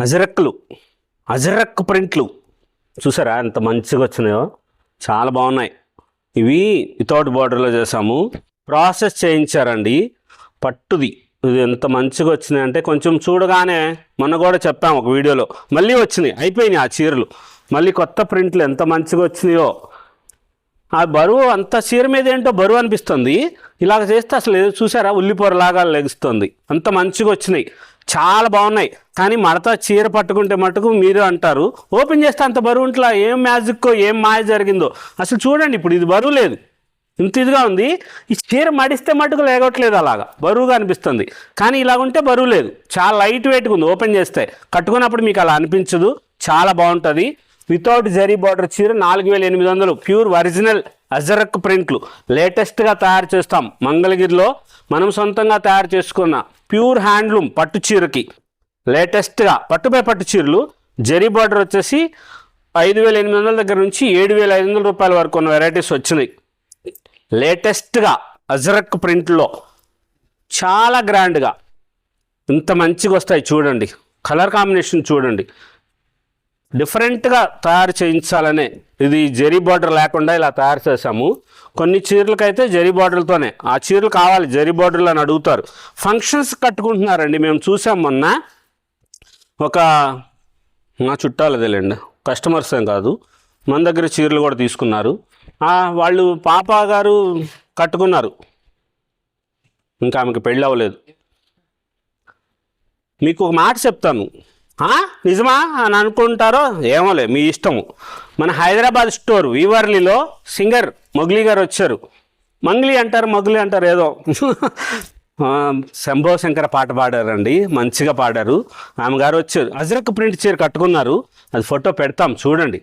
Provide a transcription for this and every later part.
అజరక్కులు అజరక్ ప్రింట్లు. చూసారా ఎంత మంచిగా వచ్చినాయో? చాలా బాగున్నాయి. ఇవి వితౌట్ బార్డర్లో చేసాము ప్రాసెస్ చేయించారండి. పట్టుది. ఇది ఎంత మంచిగా వచ్చినాయి అంటే కొంచెం చూడగానే మొన్న కూడా చెప్పాము ఒక వీడియోలో. మళ్ళీ వచ్చినాయి. అయిపోయినాయి ఆ చీరలు. మళ్ళీ కొత్త ప్రింట్లు ఎంత మంచిగా వచ్చినాయో. ఆ బరువు అంత చీర మీద ఏంటో బరువు అనిపిస్తుంది. ఇలాగ చేస్తే అసలు ఏదో చూసారా? ఉల్లిపూర లాగా లెగుస్తుంది. అంత మంచిగా వచ్చినాయి. చాలా బాగున్నాయి. కానీ మడత చీర పట్టుకుంటే మటుకు మీరు అంటారు ఓపెన్ చేస్తే అంత బరువు ఉంట్లా? ఏం మ్యాజిక్కో ఏం మాయ జరిగిందో? అసలు చూడండి ఇప్పుడు ఇది బరువు లేదు. ఇంత ఇదిగా ఉంది. ఈ చీర మడిస్తే మటుకు లేగట్లేదు అలాగా. బరువుగా అనిపిస్తుంది. కానీ ఇలాగుంటే బరువు లేదు. చాలా లైట్ వెయిట్గా ఉంది ఓపెన్ చేస్తే. కట్టుకున్నప్పుడు మీకు అలా అనిపించదు. చాలా బాగుంటుంది. వితౌట్ జరీ బార్డర్ చీర నాలుగు వేల ఎనిమిది వందలు. ప్యూర్ ఒరిజినల్ అజరక్ ప్రింట్లు. లేటెస్ట్గా తయారు చేస్తాం. మంగళగిరిలో మనం సొంతంగా తయారు చేసుకున్న ప్యూర్ హ్యాండ్లూమ్ పట్టు చీరకి. లేటెస్ట్గా పట్టుపై పట్టు చీరలు జరీ బార్డర్ వచ్చేసి ఐదు వేల ఎనిమిది వందల దగ్గర నుంచి ఏడు వేల ఐదు వందల రూపాయల వరకు ఉన్న వెరైటీస్ వచ్చినాయి. లేటెస్ట్గా అజరక్ ప్రింట్లో చాలా గ్రాండ్గా. ఇంత మంచిగా వస్తాయి చూడండి. కలర్ కాంబినేషన్ చూడండి. డిఫరెంట్గా తయారు చేయించాలనే ఇది జరీ బార్డర్ లేకుండా ఇలా తయారు చేసాము కొన్ని చీరలకైతే జరీ బార్డర్లతోనే ఆ చీరలు కావాలి జరీ బార్డర్లు అని అడుగుతారు. ఫంక్షన్స్ కట్టుకుంటున్నారండి మేము చూసాం మొన్న. ఒక నా చుట్టాలు అదేలేండి కస్టమర్స్ ఏం కాదు. మన దగ్గర చీరలు కూడా తీసుకున్నారు. వాళ్ళు పాప గారు కట్టుకున్నారు. ఇంకా ఆమెకి పెళ్ళి అవ్వలేదు. మీకు ఒక మాట చెప్తాను. నిజమా అని అనుకుంటారో ఏమోలే మీ ఇష్టము. మన హైదరాబాద్ స్టోర్ వీవర్లీలో సింగర్ మొగ్లీ గారు వచ్చారు. మంగ్లీ అంటారు మొగ్లీ అంటారు ఏదో. శంభో శంకర పాట పాడారండి మంచిగా పాడారు. ఆమె గారు వచ్చారు. అజరక్ ప్రింట్ చీర కట్టుకున్నారు. అది ఫోటో పెడతాం చూడండి.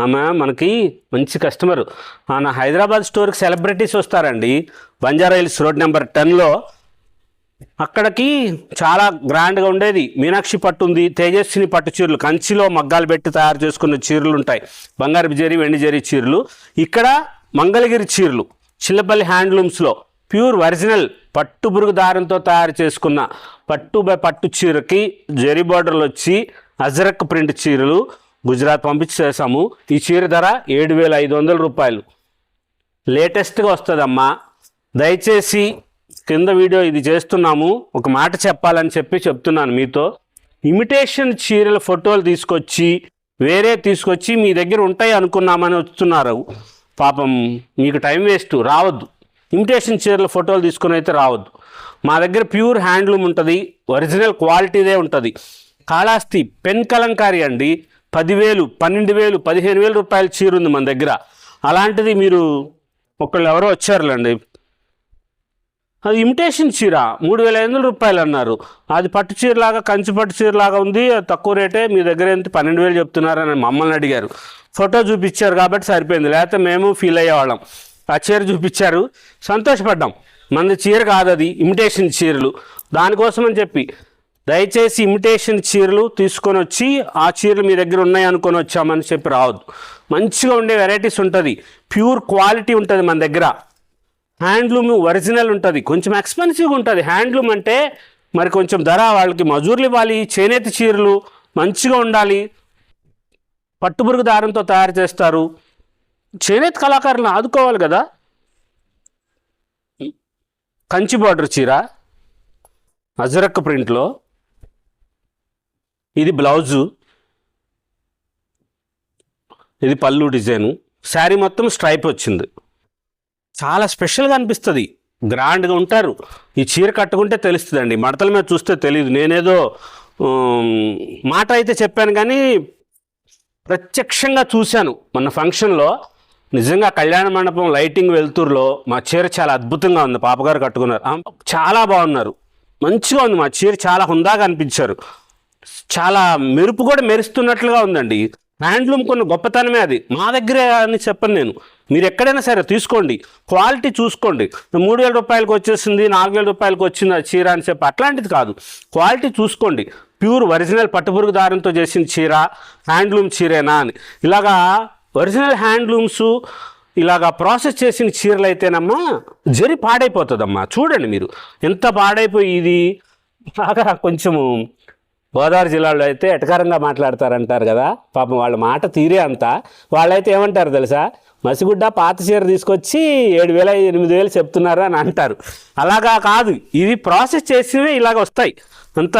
ఆమె మనకి మంచి కస్టమర్. మన హైదరాబాద్ స్టోర్కి సెలబ్రిటీస్ వస్తారండి. బంజారా హిల్స్ రోడ్ నెంబర్ టెన్లో అక్కడికి చాలా గ్రాండ్గా ఉండేది. మీనాక్షి పట్టు ఉంది తేజస్విని పట్టు చీరలు. కంచిలో మగ్గాలు పెట్టి తయారు చేసుకున్న చీరలు ఉంటాయి. బంగారు జరి వెండి జరి చీరలు. ఇక్కడ మంగళగిరి చీరలు చిల్లపల్లి హ్యాండ్లూమ్స్లో ప్యూర్ ఒరిజినల్ పట్టు బురుగు దారంతో తయారు చేసుకున్న పట్టు బై పట్టు చీరకి జరీ బార్డర్లు వచ్చి అజరక్ ప్రింట్ చీరలు గుజరాత్ పంపించేసాము ఈ చీర ధర ఏడు వేల ఐదు వందల రూపాయలు. లేటెస్ట్గా వస్తుందమ్మా. దయచేసి కింద వీడియో ఇది చేస్తున్నాము ఒక మాట చెప్పాలని చెప్పి చెప్తున్నాను మీతో. ఇమిటేషన్ చీరల ఫోటోలు తీసుకొచ్చి వేరే తీసుకొచ్చి మీ దగ్గర ఉంటాయి అనుకున్నామని వస్తున్నారు. పాపం మీకు టైం వేస్ట్ రావద్దు. ఇమిటేషన్ చీరల ఫోటోలు తీసుకుని అయితే రావద్దు. మా దగ్గర ప్యూర్ హ్యాండ్లూమ్ ఉంటుంది ఒరిజినల్ క్వాలిటీదే ఉంటుంది. కాళాస్తి పెన్ కలంకారీ అండి పదివేలు పన్నెండు వేలు పదిహేను వేల రూపాయల చీర ఉంది మన దగ్గర. అలాంటిది మీరు ఒకళ్ళు ఎవరో వచ్చారులేండి అది ఇమిటేషన్ చీర. మూడు వేల ఐదు వందల రూపాయలు అన్నారు. అది పట్టు చీరలాగా కంచి పట్టు చీరలాగా ఉంది. అది తక్కువ రేటే. మీ దగ్గర ఎంత? పన్నెండు వేలు చెప్తున్నారని మమ్మల్ని అడిగారు. ఫోటో చూపించారు కాబట్టి సరిపోయింది. లేకపోతే మేము ఫీల్ అయ్యేవాళ్ళం. ఆ చీర చూపించారు. సంతోషపడ్డాం. మన చీర కాదు అది. ఇమిటేషన్ చీరలు. దానికోసం అని చెప్పి దయచేసి ఇమిటేషన్ చీరలు తీసుకొని వచ్చి ఆ చీరలు మీ దగ్గర ఉన్నాయి అనుకొని వచ్చామని చెప్పి రావద్దు. మంచిగా ఉండే వెరైటీస్ ఉంటుంది. ప్యూర్ క్వాలిటీ ఉంటుంది మన దగ్గర. హ్యాండ్లూమ్ ఒరిజినల్ ఉంటుంది కొంచెం ఎక్స్పెన్సివ్గా ఉంటుంది. హ్యాండ్లూమ్ అంటే మరి కొంచెం ధర వాళ్ళకి మజూర్లు ఇవ్వాలి చేనేత చీరలు మంచిగా ఉండాలి పట్టుబురుగు దారంతో తయారు చేస్తారు. చేనేత కళాకారులను ఆదుకోవాలి కదా? కంచి బార్డర్ చీర అజరక్ ప్రింట్లో ఇది బ్లౌజు ఇది పళ్ళు డిజైను. శారీ మొత్తం స్ట్రైప్ వచ్చింది. చాలా స్పెషల్గా అనిపిస్తుంది. గ్రాండ్గా ఉంటారు. ఈ చీర కట్టుకుంటే తెలుస్తుందండి. మడతల మీద చూస్తే తెలియదు నేనేదో మాట అయితే చెప్పాను కానీ ప్రత్యక్షంగా చూశాను. మొన్న ఫంక్షన్లో నిజంగా కళ్యాణ మండపం లైటింగ్ వెలుతురులో మా చీర చాలా అద్భుతంగా ఉంది. పాపగారు కట్టుకున్నారు. చాలా బాగున్నారు. మంచిగా ఉంది. మా చీర చాలా హుందాగా అనిపించారు. చాలా మెరుపు కూడా మెరుస్తున్నట్లుగా ఉందండి. హ్యాండ్లూమ్ కొన్ని గొప్పతనమే అది. మా దగ్గరే అని చెప్పను నేను. మీరు ఎక్కడైనా సరే తీసుకోండి. క్వాలిటీ చూసుకోండి. మూడు వేల రూపాయలకి వచ్చేసింది నాలుగు వేల రూపాయలకి వచ్చింది ఆ చీర అని చెప్పి అట్లాంటిది కాదు. క్వాలిటీ చూసుకోండి. ప్యూర్ ఒరిజినల్ పట్టుపురుగు దారంతో చేసిన చీర హ్యాండ్లూమ్ చీరేనా అని. ఇలాగా ఒరిజినల్ హ్యాండ్లూమ్స్ ఇలాగా ప్రాసెస్ చేసిన చీరలు అయితేనమ్మా జరి పాడైపోతుందమ్మా. చూడండి మీరు. ఎంత పాడైపోయి ఇది. బాగా కొంచెము గోదావరి జిల్లాలో అయితే ఎటకారంగా మాట్లాడతారంటారు కదా. పాపం వాళ్ళ మాట తీరే అంతా. వాళ్ళైతే ఏమంటారు తెలుసా? మసిగుడ్డ పాత చీర తీసుకొచ్చి ఏడు వేల ఎనిమిది వేలు చెప్తున్నారు అని అంటారు. అలాగా కాదు. ఇవి ప్రాసెస్ చేసినవి ఇలాగ వస్తాయి. అంత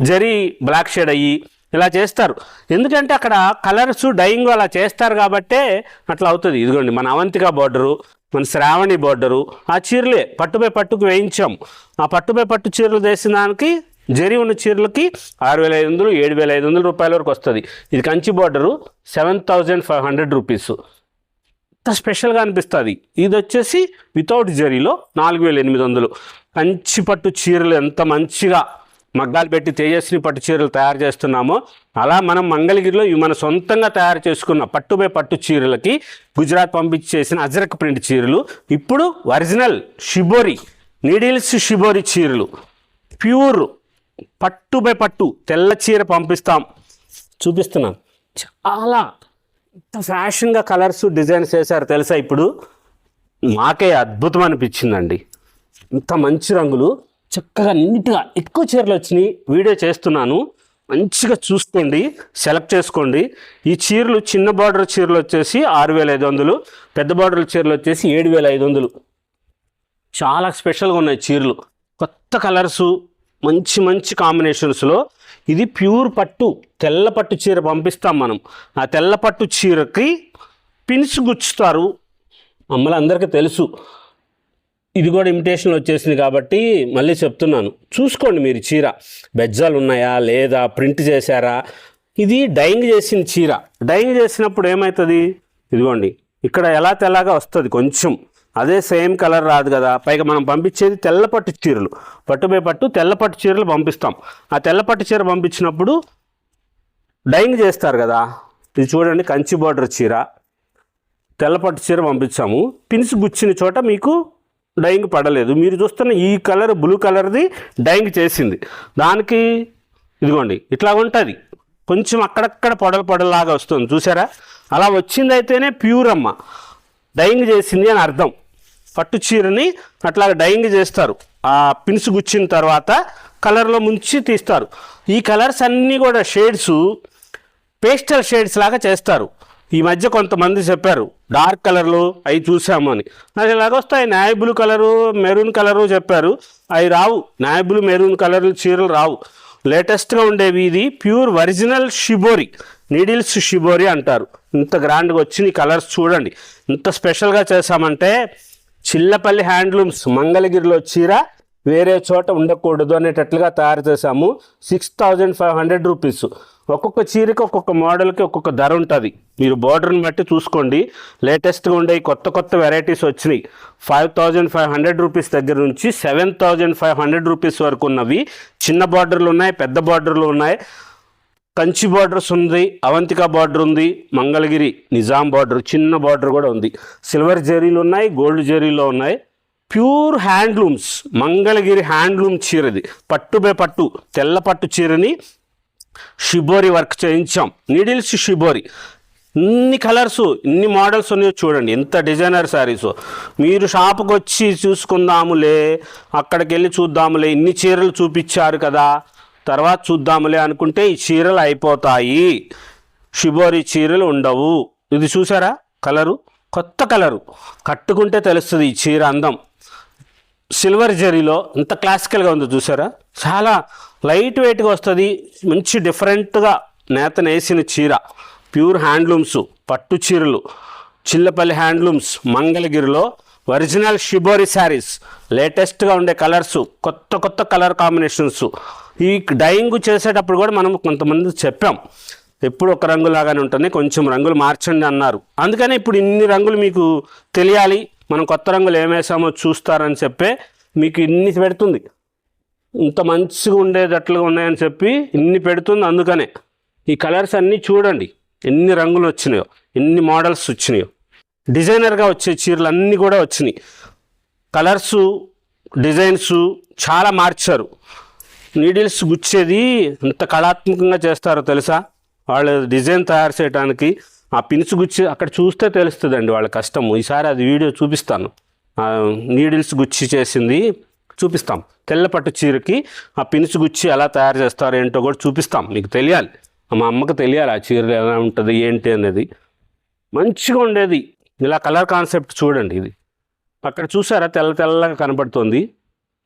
జరీ బ్లాక్ షేడ్ అయ్యి ఇలా చేస్తారు. ఎందుకంటే అక్కడ కలర్స్ డైయింగ్ అలా చేస్తారు కాబట్టే అట్లా అవుతుంది. ఇదిగోండి మన అవంతిక బోర్డరు మన శ్రావణి బోర్డరు ఆ చీరలే పట్టుపై పట్టుకు వేయించాం. ఆ పట్టుపై పట్టు చీరలు వేసిన దానికి జరి ఉన్న చీరలకి ఆరు వేల ఐదు వందలు ఏడు వేల ఐదు వందల రూపాయల వరకు వస్తుంది. ఇది Kanchi border seven thousand five hundred rupees. అంత స్పెషల్గా అనిపిస్తుంది. ఇది వచ్చేసి వితౌట్ జరీలో నాలుగు వేల ఎనిమిది వందలు. కంచి పట్టు చీరలు ఎంత మంచిగా మగ్గాలు పెట్టి తేజస్వి పట్టు చీరలు తయారు చేస్తున్నామో అలా మనం మంగళగిరిలో ఇవి మన సొంతంగా తయారు చేసుకున్న పట్టుపై పట్టు చీరలకి గుజరాత్ పంపించేసిన అజరక్ ప్రింట్ చీరలు ఇప్పుడు ఒరిజినల్ షిబోరి నీడిల్స్ షిబోరి చీరలు. ప్యూర్ పట్టు బై పట్టు తెల్ల చీర పంపిస్తాం. చూపిస్తున్నాం. చాలా ఫ్యాషన్గా కలర్స్ డిజైన్స్ వేశారు తెలుసా ఇప్పుడు? మాకే అద్భుతం అనిపించిందండి ఇంత మంచి రంగులు చక్కగా నీట్గా ఎక్కువ చీరలు వచ్చినాయి. వీడియో చేస్తున్నాను. మంచిగా చూసుకోండి సెలెక్ట్ చేసుకోండి. ఈ చీరలు చిన్న బార్డర్ చీరలు వచ్చేసి ఆరు వేల ఐదు వందలు పెద్ద బార్డర్ చీరలు వచ్చేసి ఏడు వేల ఐదు వందలు. చాలా స్పెషల్గా ఉన్నాయి చీరలు. కొత్త కలర్సు మంచి మంచి కాంబినేషన్స్లో ఇది ప్యూర్ పట్టు తెల్ల పట్టు చీర పంపిస్తాం మనం. ఆ తెల్ల పట్టు చీరకి పిన్స్ గుచ్చుతారు. అమ్మలందరికీ తెలుసు. ఇది కూడా ఇమిటేషన్లో వచ్చేసింది కాబట్టి మళ్ళీ చెప్తున్నాను. చూసుకోండి మీరు చీర. బెజ్జాలు ఉన్నాయా? లేదా? ప్రింట్ చేశారా? ఇది డైయింగ్ చేసిన చీర. డైయింగ్ చేసినప్పుడు ఏమవుతుంది? ఇదిగోండి. ఇక్కడ ఎలా తెల్లగా వస్తుంది? కొంచెం. అదే సేమ్ కలర్ రాదు కదా. పైగా మనం పంపించేది తెల్లపట్టు చీరలు. పట్టుపై పట్టు తెల్లపట్టు చీరలు పంపిస్తాం. ఆ తెల్లపట్టు చీర పంపించినప్పుడు డైయింగ్ చేస్తారు కదా. ఇది చూడండి కంచి బార్డర్ చీర. తెల్లపట్టు చీర పంపించాము. పిన్స్ గుచ్చిన చోట మీకు డైయింగ్ పడలేదు. మీరు చూస్తున్న ఈ కలర్ బ్లూ కలర్ది డైయింగ్ చేసింది. దానికి ఇదిగోండి ఇట్లా ఉంటుంది. కొంచెం అక్కడక్కడ పొడలు పొడలాగా వస్తుంది. చూసారా? అలా వచ్చిందైతేనే ప్యూర్ అమ్మ. డైయింగ్ చేసింది అని అర్థం. పట్టు చీరని అట్లా డైయింగ్ చేస్తారు. ఆ పిన్స్ గుచ్చిన తర్వాత కలర్లో ముంచి తీస్తారు. ఈ కలర్స్ అన్నీ కూడా షేడ్స్ పేస్టల్ షేడ్స్ లాగా చేస్తారు. ఈ మధ్య కొంతమంది చెప్పారు డార్క్ కలర్లు అవి చూసాము అని. అది ఎలాగొస్తాయి నాయ బ్లూ కలరు మెరూన్ కలరు చెప్పారు. అవి రావు. నాయ బ్లూ మెరూన్ కలర్ చీరలు రావు. లేటెస్ట్గా ఉండేవి ఇది pure original shibori needles shibori అంటారు. ఇంత గ్రాండ్గా వచ్చిన కలర్స్ చూడండి. ఇంత స్పెషల్గా చేసామంటే చిల్లపల్లి హ్యాండ్లూమ్స్ మంగళగిరిలో చీర వేరే చోట ఉండకూడదు అనేటట్లుగా తయారు చేశాము. Six thousand five hundred rupees. ఒక్కొక్క చీరకి ఒక్కొక్క మోడల్కి ఒక్కొక్క ధర ఉంటుంది. మీరు బోర్డర్ని బట్టి చూసుకోండి. లేటెస్ట్గా ఉండే కొత్త కొత్త వెరైటీస్ వచ్చినాయి. Five thousand five hundred rupees దగ్గర నుంచి seven thousand five hundred rupees వరకు ఉన్నవి. చిన్న బార్డర్లు ఉన్నాయి పెద్ద బార్డర్లు ఉన్నాయి. కంచి బార్డర్స్ ఉంది అవంతిక బార్డర్ ఉంది మంగళగిరి నిజాం బార్డర్ చిన్న బార్డర్ కూడా ఉంది. సిల్వర్ జరీలు ఉన్నాయి గోల్డ్ జరీలో ఉన్నాయి. ప్యూర్ హ్యాండ్లూమ్స్ మంగళగిరి హ్యాండ్లూమ్ చీరది. పట్టుపై పట్టు తెల్ల పట్టు చీరని షిబోరి వర్క్ చేయించాం. Needles shibori. ఇన్ని కలర్స్ ఇన్ని మోడల్స్ ఉన్నాయో చూడండి. ఎంత డిజైనర్ శారీస్. మీరు షాప్కి వచ్చి చూసుకుందాములే అక్కడికి వెళ్ళి చూద్దాములే ఇన్ని చీరలు చూపించారు కదా. తర్వాత చూద్దాములే అనుకుంటే ఈ చీరలు అయిపోతాయి. షిబోరి చీరలు ఉండవు. ఇది చూసారా? కలరు? కొత్త కలరు. కట్టుకుంటే తెలుస్తుంది ఈ చీర అందం. సిల్వర్ జరీలో ఎంత క్లాసికల్గా ఉందో చూసారా? చాలా లైట్ వెయిట్గా వస్తుంది. మంచి డిఫరెంట్గా నేత నేసిన చీర. ప్యూర్ హ్యాండ్లూమ్స్ పట్టు చీరలు. చిల్లపల్లి హ్యాండ్లూమ్స్ మంగళగిరిలో ఒరిజినల్ షిబోరి శారీస్ లేటెస్ట్గా ఉండే కలర్స్ కొత్త కొత్త కలర్ కాంబినేషన్స్. ఈ డైయింగ్ చేసేటప్పుడు కూడా మనం కొంతమంది చెప్పాం. ఎప్పుడు ఒక రంగులాగానే ఉంటుంది కొంచెం రంగులు మార్చండి అన్నారు. అందుకని ఇప్పుడు ఇన్ని రంగులు మీకు తెలియాలి మనం కొత్త రంగులు ఏమేసామో చూస్తారని చెప్పే మీకు ఇన్ని పెడుతుంది. ఇంత మంచిగా ఉండేటట్లుగా ఉన్నాయని చెప్పి ఇన్ని పెడుతుంది అందుకనే. ఈ కలర్స్ అన్నీ చూడండి ఎన్ని రంగులు వచ్చినాయో ఎన్ని మోడల్స్ వచ్చినాయో. డిజైనర్గా వచ్చే చీరలు అన్నీ కూడా వచ్చినాయి. కలర్సు డిజైన్స్ చాలా మార్చారు. నీడిల్స్ గుచ్చేది ఎంత కళాత్మకంగా చేస్తారో తెలుసా? వాళ్ళు డిజైన్ తయారు చేయడానికి ఆ పిన్స్ గుచ్చి అక్కడ చూస్తే తెలుస్తుందండి వాళ్ళ కష్టము ఈసారి అది వీడియో చూపిస్తాను. నీడిల్స్ గుచ్చి చేసింది చూపిస్తాం. తెల్లపట్టు చీరకి ఆ పిన్స్ గుచ్చి ఎలా తయారు చేస్తారో ఏంటో కూడా చూపిస్తాం. మీకు తెలియాలి. మా అమ్మకి తెలియాలి ఆ చీర ఎలా ఉంటుంది ఏంటి అనేది. మంచిగా ఉండేది. ఇలా కలర్ కాన్సెప్ట్ చూడండి ఇది. అక్కడ చూసారా? తెల్ల తెల్లగా కనబడుతుంది.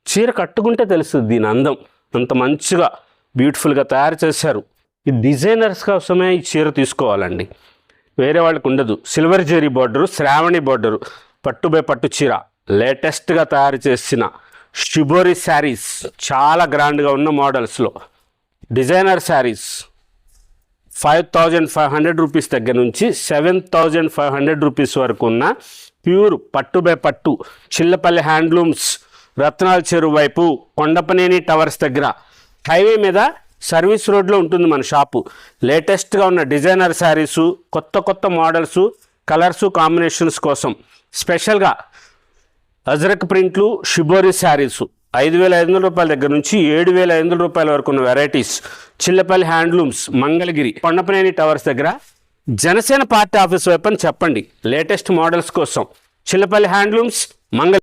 చీర కట్టుకుంటే తెలుస్తుంది దీని అందం. అంత మంచిగా బ్యూటిఫుల్గా తయారు చేశారు. ఈ డిజైనర్స్ కోసమే ఈ చీర తీసుకోవాలండి. వేరే వాళ్ళకి ఉండదు. సిల్వర్ జెరీ బార్డరు శ్రావణి బార్డరు పట్టు బై పట్టు చీర. లేటెస్ట్గా తయారు చేసిన షిబోరి శారీస్. చాలా గ్రాండ్గా ఉన్న మోడల్స్లో. Designer saris. Five thousand five hundred rupees దగ్గర నుంచి seven thousand five hundred rupees వరకు ఉన్న ప్యూర్ పట్టు బై పట్టు చిల్లపల్లి హ్యాండ్లూమ్స్ రత్నాల చెరువు వైపు కొండపనేని టవర్స్ దగ్గర హైవే మీద సర్వీస్ రోడ్లో ఉంటుంది మన షాపు. లేటెస్ట్గా ఉన్న డిజైనర్ శారీసు కొత్త కొత్త మోడల్స్ కలర్స్ కాంబినేషన్స్ కోసం స్పెషల్గా అజరక్ ప్రింట్లు షిబోరి శారీస్. ఐదు వేల ఐదు వందల రూపాయల దగ్గర నుంచి ఏడు వేల ఐదు వందల రూపాయల వరకు ఉన్న varieties Chillapalli handlooms Mangalagiri Kondapaneni towers దగ్గర జనసేన పార్టీ ఆఫీస్ వైపు అని చెప్పండి. లేటెస్ట్ మోడల్స్ కోసం. చిల్లపల్లి హ్యాండ్లూమ్స్ మంగళ